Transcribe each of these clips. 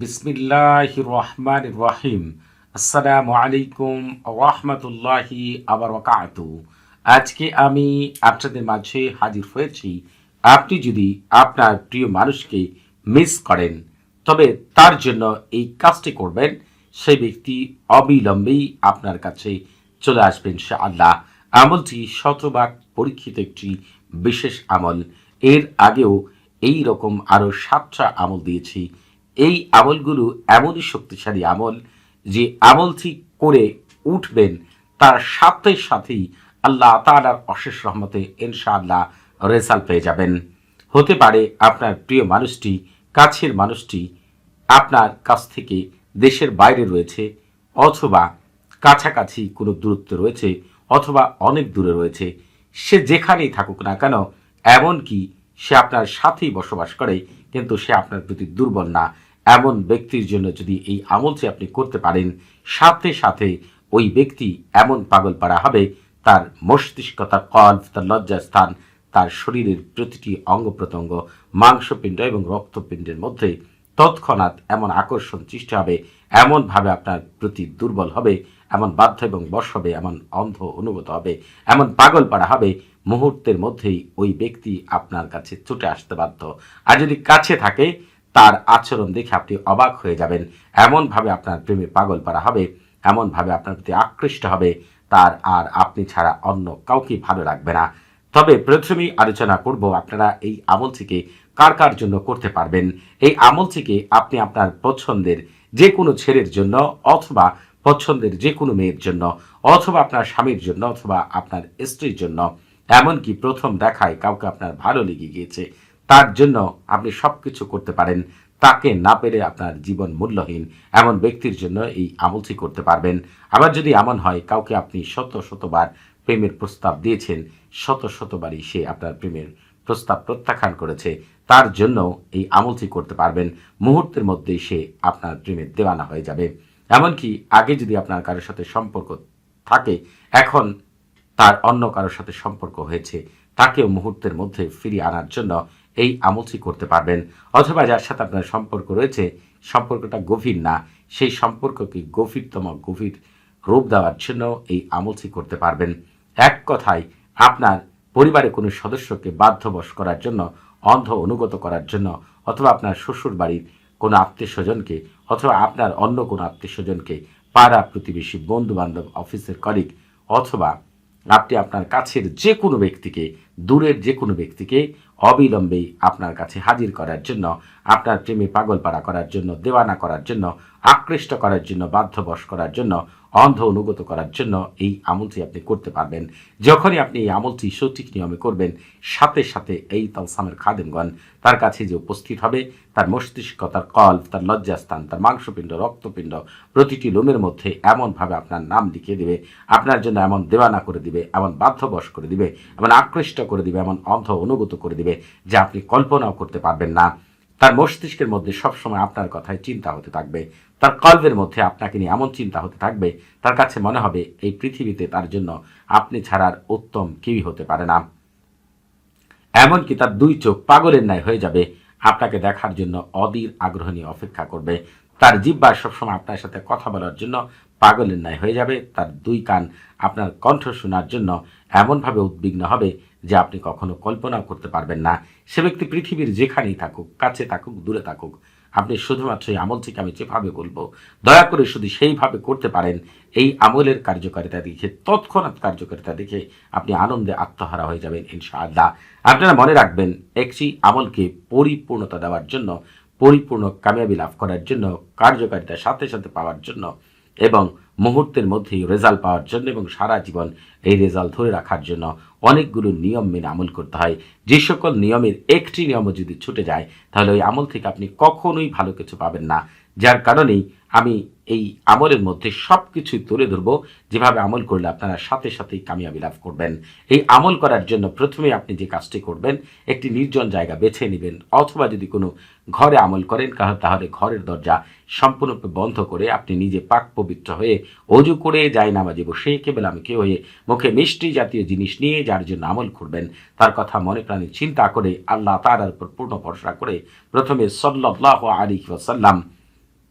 বিসমিল্লাহ রহমান রহিম। আসসালামু আলাইকুম রহমতুল্লাহি আবার আজকে আমি আপনাদের মাঝে হাজির হয়েছি। আপনি যদি আপনার প্রিয় মানুষকে মিস করেন, তবে তার জন্য এই কাজটি করবেন। সেই ব্যক্তি অবিলম্বেই আপনার কাছে চলে আসবেন আল্লাহ আমলটি শতভাগ পরীক্ষিত একটি বিশেষ আমল। এর আগেও এই রকম আরও সাতটা আমল দিয়েছি। এই আমলগুলো এমনই শক্তিশালী আমল যে আমলটি করে উঠবেন, তার সাথে সাথেই আল্লাহ তালার অশেষ রহমতে ইনশাআল্লাহ রেজাল্ট পেয়ে যাবেন। হতে পারে আপনার প্রিয় মানুষটি, কাছের মানুষটি আপনার কাছ থেকে দেশের বাইরে রয়েছে অথবা কাছাকাছি কোনো দূরত্ব রয়েছে অথবা অনেক দূরে রয়েছে, সে যেখানেই থাকুক না কেন, এমনকি সে আপনার সাথেই বসবাস করে, কিন্তু সে আপনার প্রতি দুর্বল না। এমন ব্যক্তির জন্য যদি এই আমলটি আপনি করতে পারেন, সাথে সাথে ওই ব্যক্তি এমন পাগল পাড়া হবে, তার মস্তিষ্ক তার কল্প, তার লজ্জাস্থান তার শরীরের প্রতিটি অঙ্গ প্রত্যঙ্গ, মাংসপিণ্ড এবং রক্তপিণ্ডের মধ্যে তৎক্ষণাৎ এমন আকর্ষণ সৃষ্টি হবে এমনভাবে আপনার প্রতি দুর্বল হবে, এমন বাধ্য এবং বশ হবে, এমন অন্ধ অনুগত হবে, এমন পাগল পাড়া হবে, মুহূর্তের মধ্যেই ওই ব্যক্তি আপনার কাছে ছুটে আসতে বাধ্য। আর যদি কাছে থাকে তার আচরণ দেখে আপনি অবাক হয়ে যাবেন। এমনভাবে আপনার প্রেমে পাগল পাড়া হবে এমনভাবে আপনার প্রতি আকৃষ্ট হবে, তার আর আপনি ছাড়া অন্য কাউকে ভালো লাগবে না। তবে প্রথমেই আলোচনা করব আপনারা এই আমলটিকে কার কার জন্য করতে পারবেন। এই আমলটিকে আপনি আপনার পছন্দের যে কোনো ছেলের জন্য অথবা পছন্দের যে কোনো মেয়ের জন্য, অথবা আপনার স্বামীর জন্য অথবা আপনার স্ত্রীর জন্য। এমনকি প্রথম দেখায় কাউকে আপনার ভালো লেগে গিয়েছে তার জন্য আপনি সব কিছু করতে পারেন। তাকে না পেরে আপনার জীবন মূল্যহীন। এমন ব্যক্তির জন্য এই আমলটি করতে পারবেন। আবার যদি এমন হয়, কাউকে আপনি শত শতবার প্রেমের প্রস্তাব দিয়েছেন, শত শতবারই সে আপনার প্রেমের প্রস্তাব প্রত্যাখ্যান করেছে। তার জন্য এই আমলটি করতে পারবেন। মুহূর্তের মধ্যেই সে আপনার প্রেমের দেওয়ানা হয়ে যাবে। এমনকি আগে যদি আপনার কারোর সাথে সম্পর্ক থাকে, এখন তার অন্য কারোর সাথে সম্পর্ক হয়েছে। তাকেও মুহূর্তের মধ্যে ফিরিয়ে আনার জন্য এই আমলটি করতে পারবেন। অথবা যার সাথে আপনার সম্পর্ক রয়েছে, সম্পর্কটা গভীর না, সেই সম্পর্ককে গভীরতম, গভীর রূপ দেওয়ার জন্য এই আমলটি করতে পারবেন। এক কথায়, আপনার পরিবারে কোনো সদস্যকে বাধ্যবশ করার জন্য, অন্ধ অনুগত করার জন্য, অথবা আপনার শ্বশুর বাড়ির কোনো আত্মীয় স্বজনকে, অথবা আপনার অন্য কোনো আত্মীয় স্বজনকে, পাড়া প্রতিবেশী বন্ধু বান্ধব অফিসের কলিগ অথবা আপনি আপনার কাছের যে কোনো ব্যক্তিকে দূরের যে কোনো ব্যক্তিকে অবিলম্বেই আপনার কাছে হাজির করার জন্য, আপনার প্রেমে পাগল পাড়া করার জন্য, দেওয়ানা করার জন্য, আকৃষ্ট করার জন্য, বাধ্যবশ করার জন্য অন্ধ অনুগত করার জন্য এই আমলটি আপনি করতে পারবেন। যখনই আপনি এই আমলটি সঠিক নিয়মে করবেন, সাথে সাথে এই তালসামের খাদেমগণ তার কাছে যে উপস্থিত হবে, তার মস্তিষ্ক, তার কল্প, তার লজ্জাস্থান, তার মাংসপিণ্ড, রক্তপিণ্ড প্রতিটি লোমের মধ্যে এমনভাবে আপনার নাম লিখে দেবে, আপনার জন্য এমন দেওয়ানা করে দিবে, এমন বাধ্যবশ করে দিবে, এমন আকৃষ্ট করে দিবে, এমন অন্ধ অনুগত করে দিবে, যা আপনি কল্পনাও করতে পারবেন না। তার মস্তিষ্কের মধ্যে সবসময় আপনার কথায় চিন্তা হতে থাকবে। তার কল্পের মধ্যে আপনাকে নিয়ে এমন চিন্তা হতে থাকবে, তার কাছে মনে হবে এই পৃথিবীতে তার জন্য আপনি ছাড়ার উত্তম কেউই হতে পারে না। এমনকি তার দুই চোখ পাগলের ন্যায় হয়ে যাবে, আপনাকে দেখার জন্য অধীর আগ্রহ নিয়ে অপেক্ষা করবে। তার জিব্বা সবসময় আপনার সাথে কথা বলার জন্য পাগলের ন্যায় হয়ে যাবে। তার দুই কান আপনার কণ্ঠ শোনার জন্য এমনভাবে উদ্বিগ্ন হবে যে আপনি কখনো কল্পনাও করতে পারবেন না। সে ব্যক্তি পৃথিবীর যেখানেই থাকুক, কাছে থাকুক, দূরে থাকুক, আপনি শুধুমাত্র এই আমল থেকে আমি যেভাবে বলব, দয়া করে শুধু সেইভাবে করতে পারেন। এই আমলের কার্যকারিতা দেখে, তৎক্ষণাৎ কার্যকারিতা দেখে আপনি আনন্দে আত্মহারা হয়ে যাবেন ইনশাআল্লাহ। আপনারা মনে রাখবেন, একটি আমলকে পরিপূর্ণতা দেওয়ার জন্য, পরিপূর্ণ কামিয়াবি লাভ করার জন্য, কার্যকারিতার সাথে সাথে পাওয়ার জন্য এবং মুহূর্তের মধ্যেই রেজাল্ট পাওয়ার জন্য এবং সারা জীবন এই রেজাল্ট ধরে রাখার জন্য অনেকগুলো নিয়ম মেনে আমল করতে হয়। যে সকল নিয়মের একটি নিয়ম যদি ছুটে যায়, তাহলে ওই আমল থেকে আপনি কখনোই ভালো কিছু পাবেন না। যার কারণেই আমি এই আমলের মধ্যে সব কিছুই তুলে ধরবো। যেভাবে আমল করলে আপনারা সাথে সাথেই কামিয়াবি লাভ করবেন। এই আমল করার জন্য প্রথমে আপনি যে কাজটি করবেন, একটি নির্জন জায়গা বেছে নেবেন। অথবা যদি কোনো ঘরে আমল করেন তাহলে ঘরের দরজা সম্পূর্ণরূপে বন্ধ করে আপনি নিজে পাক পবিত্র হয়ে অজু করে যায় নামাজে বসে কেবল আমাকে হয়ে মুখে মিষ্টি জাতীয় জিনিস নিয়ে যার জন্য আমল করবেন, তার কথা মনে প্রাণে চিন্তা করে আল্লাহ তার উপর পূর্ণ ভরসা করে প্রথমে সল্লাহ আলী ওয়াসাল্লাম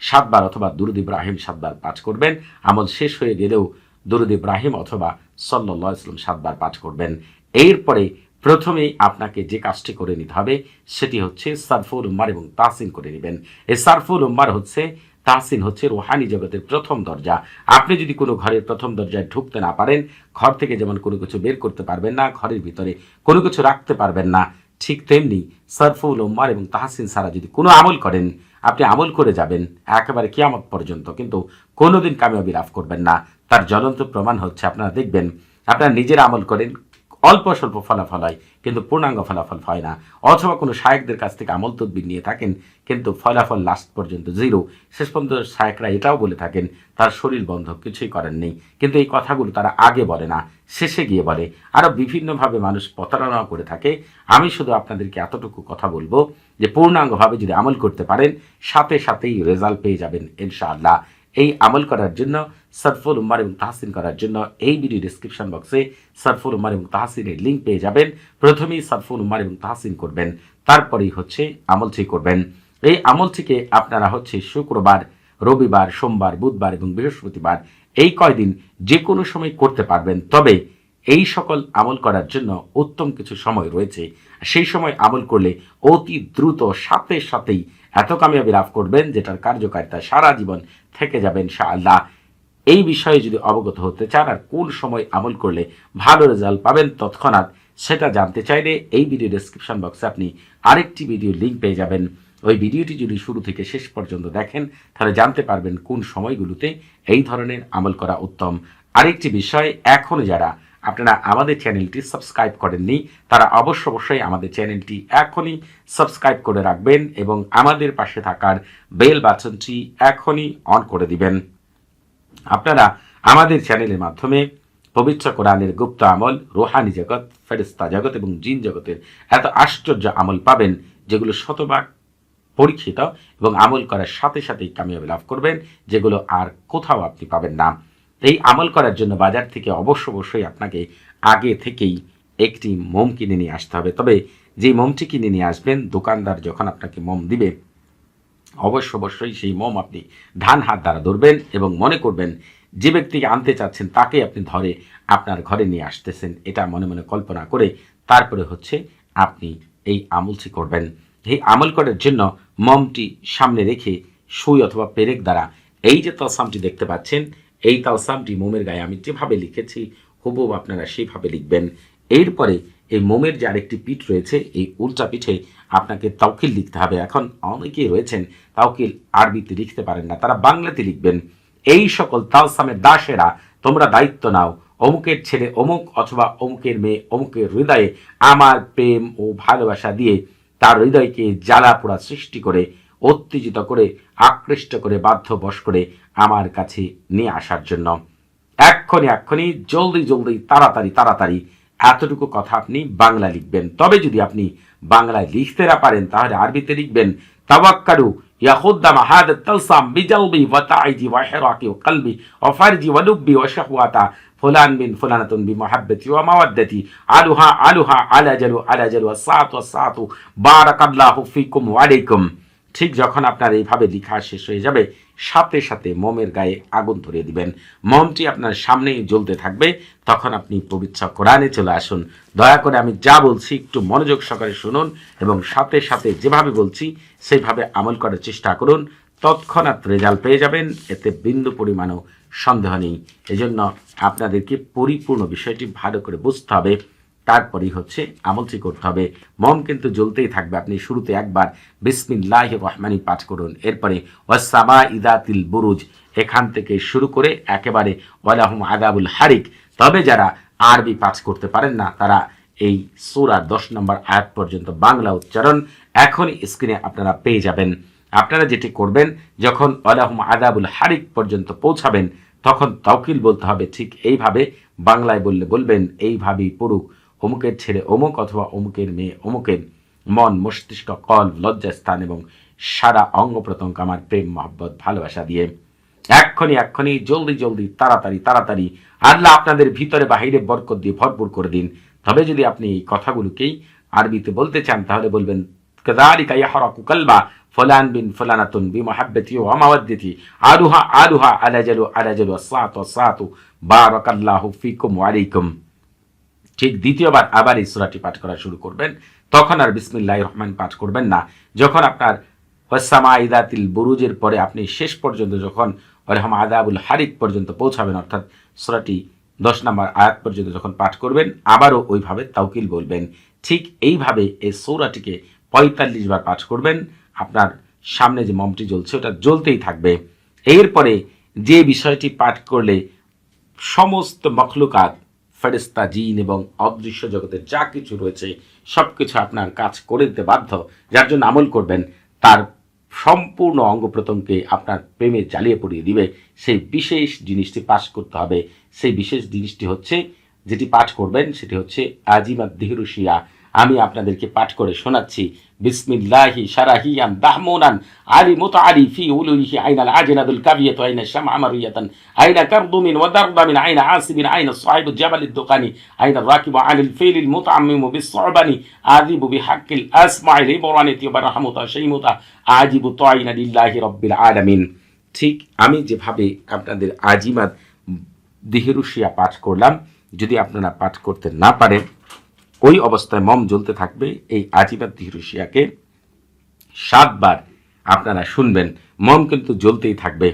সাতবার অথবা দুরুদ ইব্রাহিম সাতবার পাঠ করবেন। আমল শেষ হয়ে গেলেও দুরুদ ইব্রাহিম অথবা সাল্লাহ ইসলাম সাতবার পাঠ করবেন। এরপরে প্রথমেই আপনাকে যে কাজটি করে নিতে হবে, সেটি হচ্ছে সারফুল উম্মার এবং তাসিন করে নেবেন। এই সারফুল উম্মার হচ্ছে, তাহসিন হচ্ছে রোহানি জগতের প্রথম দরজা। আপনি যদি কোনো ঘরের প্রথম দরজায় ঢুকতে না পারেন, ঘর থেকে যেমন কোনো কিছু বের করতে পারবেন না, ঘরের ভিতরে কোনো কিছু রাখতে পারবেন না ঠিক তেমনি সরফুল ওম্মার এবং তাহাসিন সারা যদি কোনো আমল করেন, আপনি আমল করে যাবেন একেবারে কিয়ামত পর্যন্ত। কিন্তু কোনোদিন কামিয়াবি লাভ করবেন না। তার জ্বলন্ত প্রমাণ হচ্ছে, আপনারা দেখবেন, আপনারা নিজের আমল করেন অল্প স্বল্প ফলাফল হয়, কিন্তু পূর্ণাঙ্গ ফলাফল হয় না। অথবা কোনো শায়কদের কাছ থেকে আমল তদ্বির নিয়ে থাকেন, কিন্তু ফলাফল লাস্ট পর্যন্ত জিরো শেষ পর্যন্ত শায়করা এটাও বলে থাকেন, তার শরীর বন্ধ, কিছুই করেন নেই। কিন্তু এই কথাগুলো তারা আগে বলে না, শেষে গিয়ে বলে। আরও বিভিন্নভাবে মানুষ প্রতারণা করে থাকে। আমি শুধু আপনাদেরকে এতটুকু কথা বলব যে, পূর্ণাঙ্গভাবে যদি আমল করতে পারেন, সাথে সাথেই রেজাল্ট পেয়ে যাবেন, ইনশাআল্লাহ। এই আমল করার জন্য সরফুল উম্মার এবং তাহসিন করার জন্য এই ভিডিও ডিসক্রিপশন বক্সে সরফুল উম্মার এবং তাহসিনের লিঙ্ক পেয়ে যাবেন। প্রথমেই সরফুল উম্মার এবং তাহসিন করবেন, তারপরেই হচ্ছে আমলটি করবেন। এই আমলটিকে আপনারা হচ্ছে শুক্রবার, রবিবার, সোমবার, বুধবার এবং বৃহস্পতিবার এই কয়দিন যে কোনো সময় করতে পারবেন। তবে এই সকল আমল করার জন্য উত্তম কিছু সময় রয়েছে। সেই সময় আমল করলে অতি দ্রুত সাথে সাথেই এত কামিয়াবি লাভ করবেন যেটার কার্যকারিতা সারা জীবন থেকে যাবেন আল্লাহ এই বিষয়ে যদি অবগত হতে চান আর কোন সময় আমল করলে ভালো রেজাল্ট পাবেন তৎক্ষণাৎ সেটা জানতে চাইলে এই ভিডিও ডেসক্রিপশন বক্সে আপনি আরেকটি ভিডিও লিঙ্ক পেয়ে যাবেন। ওই ভিডিওটি যদি শুরু থেকে শেষ পর্যন্ত দেখেন, তাহলে জানতে পারবেন কোন সময়গুলোতে এই ধরনের আমল করা উত্তম। আরেকটি বিষয়, এখন যারা আপনারা আমাদের চ্যানেলটি সাবস্ক্রাইব করেননি, তারা অবশ্য অবশ্যই আমাদের চ্যানেলটি এখনই সাবস্ক্রাইব করে রাখবেন এবং আমাদের পাশে থাকার বেল বাটনটি এখনই অন করে দিবেন। আপনারা আমাদের চ্যানেলের মাধ্যমে পবিত্র কোরআনের গুপ্ত আমল, রোহানি জগৎ ফেরিস্তা জগৎ এবং জিন জগতের এত আশ্চর্য আমল পাবেন, যেগুলো শতভাগ পরীক্ষিত এবং আমল করার সাথে সাথেই কামিয়াবি লাভ করবেন, যেগুলো আর কোথাও আপনি পাবেন না। এই আমল করার জন্য বাজার থেকে অবশ্য অবশ্যই আপনাকে আগে থেকেই একটি মোম কিনে নিয়ে আসতে হবে। তবে যে মোমটি কিনে নিয়ে আসবেন, দোকানদার যখন আপনাকে মোম দিবে, অবশ্য অবশ্যই সেই মোম আপনি ধান হাত দ্বারা ধরবেন এবং মনে করবেন যে ব্যক্তিকে আনতে চাচ্ছেন তাকে আপনি ধরে আপনার ঘরে নিয়ে আসতেছেন। এটা মনে মনে কল্পনা করে তারপরে হচ্ছে আপনি এই আমলটি করবেন। এই আমল করার জন্য মমটি সামনে রেখে সুই অথবা পেরেক দ্বারা এই যে তসামটি দেখতে পাচ্ছেন এই তালসামটি মোমের গায়ে আমি যেভাবে লিখেছি, হুবহু আপনারা সেইভাবে লিখবেন। এরপরে এই মোমের যে আরেকটি পিঠ রয়েছে, এই উল্টা পিঠে আপনাকে তাওকিল লিখতে হবে। এখন অনেকেই রয়েছেন, তাওকিল আরবিতে লিখতে পারেন না, তারা বাংলাতে লিখবেন। এই সকল তালসামের দাসেরা, তোমরা দায়িত্ব নাও, অমুকের ছেলে অমুক অথবা অমুকের মেয়ে অমুকের হৃদয়ে আমার প্রেম ও ভালোবাসা দিয়ে তার হৃদয়কে জ্বালা পোড়া সৃষ্টি করে, উত্তেজিত করে, আকৃষ্ট করে বাধ্য বশ করে আমার কাছে নিয়ে আসার জন্য এক্ষণি এক্ষণি জলদি জলদি তাড়াতাড়ি তাড়াতাড়ি এতটুকু কথা আপনি বাংলা লিখবেন তবে যদি আপনি বাংলায় লিখতে না পারেন তাহলে আরবিতে লিখবেন তাওয়াক্কারু يخدم هذا التلصم بجلبي وتعجي وحراكي وقلبي وفرجي ولبي وشهوتا فلان من فلانة بمحبتي ومودتي علها علها على جلو على جلو الساعة والساعة بارك الله فيكم وعليكم ঠিক যখন আপনার এইভাবে লেখা শেষ হয়ে যাবে, সাথে সাথে মোমের গায়ে আগুন ধরিয়ে দিবেন। মোমটি আপনার সামনেই জ্বলতে থাকবে। তখন আপনি পবিত্র কোরআনে চলে আসুন। দয়া করে আমি যা বলছি একটু মনোযোগ সহকারে শুনুন এবং সাথে সাথে যেভাবে বলছি, সেইভাবে আমল করার চেষ্টা করুন। তৎক্ষণাৎ রেজাল্ট পেয়ে যাবেন। এতে বিন্দু পরিমাণও সন্দেহ নেই। এজন্য আপনাদেরকে পরিপূর্ণ বিষয়টি ভালো করে বুঝতে হবে। তারপরেই হচ্ছে আমলটি করতে হবে। মম কিন্তু জ্বলতেই থাকবে। আপনি শুরুতে একবার বিসমিল্লাহ রহমানি পাঠ করুন। এরপরে ওয়াসামা ইদাতিল বুরুজ এখান থেকে শুরু করে একেবারে ওয়ালাহুম আদাবুল হারিক। তবে যারা আরবি পাঠ করতে পারেন না, তারা এই সুরার দশ নম্বর আয়াত পর্যন্ত বাংলা উচ্চারণ এখনই স্ক্রিনে আপনারা পেয়ে যাবেন। আপনারা যেটি করবেন, যখন ওয়ালাহুম আদাবুল হারিক পর্যন্ত পৌঁছাবেন, তখন তৌকিল বলতে হবে, ঠিক এইভাবে বাংলায় বললে বলবেন, এইভাবেই পড়ুক। অমুকের ছেলে অমুক অথবা অমুকের মেয়ে অমুকের মন মস্তিষ্ক কল লজ্জাস্থান এবং সারা অঙ্গ প্রত্যঙ্গ আমার প্রেম মহব্বত ভালোবাসা দিয়ে এক্ষণি এক্ষণি জলদি জলদি তাড়াতাড়ি তাড়াতাড়ি আল্লাহ আপনাদের ভিতরে বাহিরে বরকত দিয়ে ভরপুর করে দিন তবে যদি আপনি এই কথাগুলোকেই আরবিতে বলতে চান তাহলে বলবেন كذلك يحرق قلبه ফলান বিন ফলানাতুন বিমহাব্বতি ওয়া মাওয়াদ্দাতি আলুহা আলুহা আলাজালু আলাজালু সাতু সাতু বারাকাল্লাহু ফিকুম ওয়া আলাইকুম ঠিক দ্বিতীয়বার আবার এই সূরাটি পাঠ করা শুরু করবেন, তখন আর বিসমিল্লাহির রহমান পাঠ করবেন না। যখন আপনার ওয়াসামা ইদাতিল বুরুজের পরে আপনি শেষ পর্যন্ত যখন ওরহম আদাবুল হারিক পর্যন্ত পৌঁছাবেন, অর্থাৎ সূরাটি দশ নম্বর আয়াত পর্যন্ত যখন পাঠ করবেন, আবারও ওইভাবে তাওকিল বলবেন। ঠিক এইভাবে এই সৌরাটিকে পঁয়তাল্লিশ বার পাঠ করবেন, আপনার সামনে যে মমটি জ্বলছে ওটা জ্বলতেই থাকবে। এরপরে যে বিষয়টি পাঠ করলে সমস্ত মখলুকাত ফেরেস্তা, জিন এবং অদৃশ্য জগতে যা কিছু রয়েছে সব কিছু আপনার কাজ করে দিতে বাধ্য। যার জন্য আমল করবেন, তার সম্পূর্ণ অঙ্গ প্রত্যঙ্গকে আপনার প্রেমে জ্বালিয়ে পড়িয়ে দিবে। সেই বিশেষ জিনিসটি পাশ করতে হবে। সেই বিশেষ জিনিসটি হচ্ছে, যেটি পাঠ করবেন, সেটি হচ্ছে আজিমাদ দিহরুশিয়া আমি আপনাদেরকে পাঠ করে শোনাচ্ছি। বিসমিল্লাহি সারাহিয়ান দাহমুনান আলি মুতাআলি ফি উলুহি আইনাল আজিনাদুল কাবিয়াতু আইনা শামআ মারিয়াতান আইনা কারদুমিন ওয়া দারদামিন আইনা আসিবিন আইনা সাহিবু জাবালিদ দুকানি আইনা রাকিবু আনিল ফিলিল মুতাআম্মিমু বিসসুবানি আযিবু আসমাইল ইবরানিতি ওয়া রাহমাতা শাইমুতা আজিবু তাইনা লিল্লাহি রাব্বিল আলামিন। ঠিক আমি যেভাবে আপনাদের আজিমাত দিহেরুশিয়া পাঠ করলাম, যদি আপনারা পাঠ করতে না পারেন ওই অবস্থায় মম জ্বলতে থাকবে। এই আজিবাদ দিহরুশিয়াকে সাতবার আপনারা শুনবেন। মম কিন্তু জ্বলতেই থাকবে।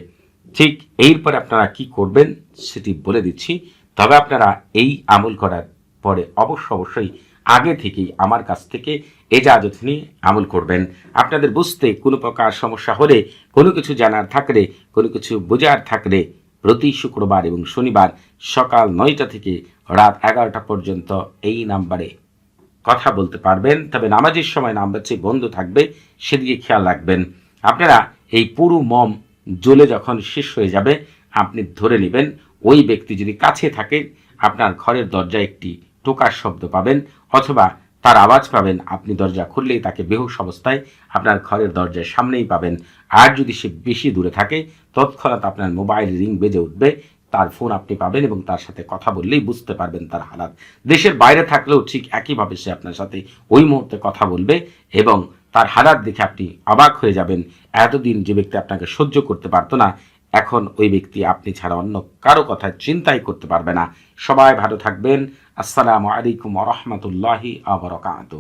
ঠিক এরপরে আপনারা কি করবেন সেটি বলে দিচ্ছি। তবে আপনারা এই আমল করার পরে অবশ্য অবশ্যই আগে থেকেই আমার কাছ থেকে এজাজত নিয়ে আমল করবেন। আপনাদের বুঝতে কোনো প্রকার সমস্যা হলে, কোনো কিছু জানার থাকলে, কোনো কিছু বোঝার থাকলে প্রতি শুক্রবার এবং শনিবার সকাল নয়টা থেকে রাত এগারোটা পর্যন্ত এই নাম্বারে কথা বলতে পারবেন, তবে নামাজের সময় নাম্বারটি বন্ধ থাকবে, সেদিকে খেয়াল রাখবেন। আপনারা এই পুরু মম জ্বলে যখন শেষ হয়ে যাবে, আপনি ধরে নেবেন, ওই ব্যক্তি যদি কাছে থাকে, আপনার ঘরের দরজায় একটি টোকার শব্দ পাবেন, অথবা তার আওয়াজ পাবেন, আপনি দরজা খুললেই তাকে বেহুশ অবস্থায় আপনার ঘরের দরজার সামনেই পাবেন। আর যদি সে বেশি দূরে থাকে, তৎক্ষণাৎ আপনার মোবাইল রিং বেজে উঠবে তার ফোন আপনি পাবেন এবং তার সাথে কথা বললেই বুঝতে পারবেন তার হালাত। দেশের বাইরে থাকলেও ঠিক একইভাবে সে আপনার সাথে ওই মুহূর্তে কথা বলবে এবং তার হালাত দেখে আপনি অবাক হয়ে যাবেন। এতদিন যে ব্যক্তি আপনাকে সহ্য করতে পারতো না, এখন ওই ব্যক্তি আপনি ছাড়া অন্য কারও কথা চিন্তাই করতে পারবে না। সবাই ভালো থাকবেন। আসসালামু আলাইকুম রহমতুল্লাহি আবরকাত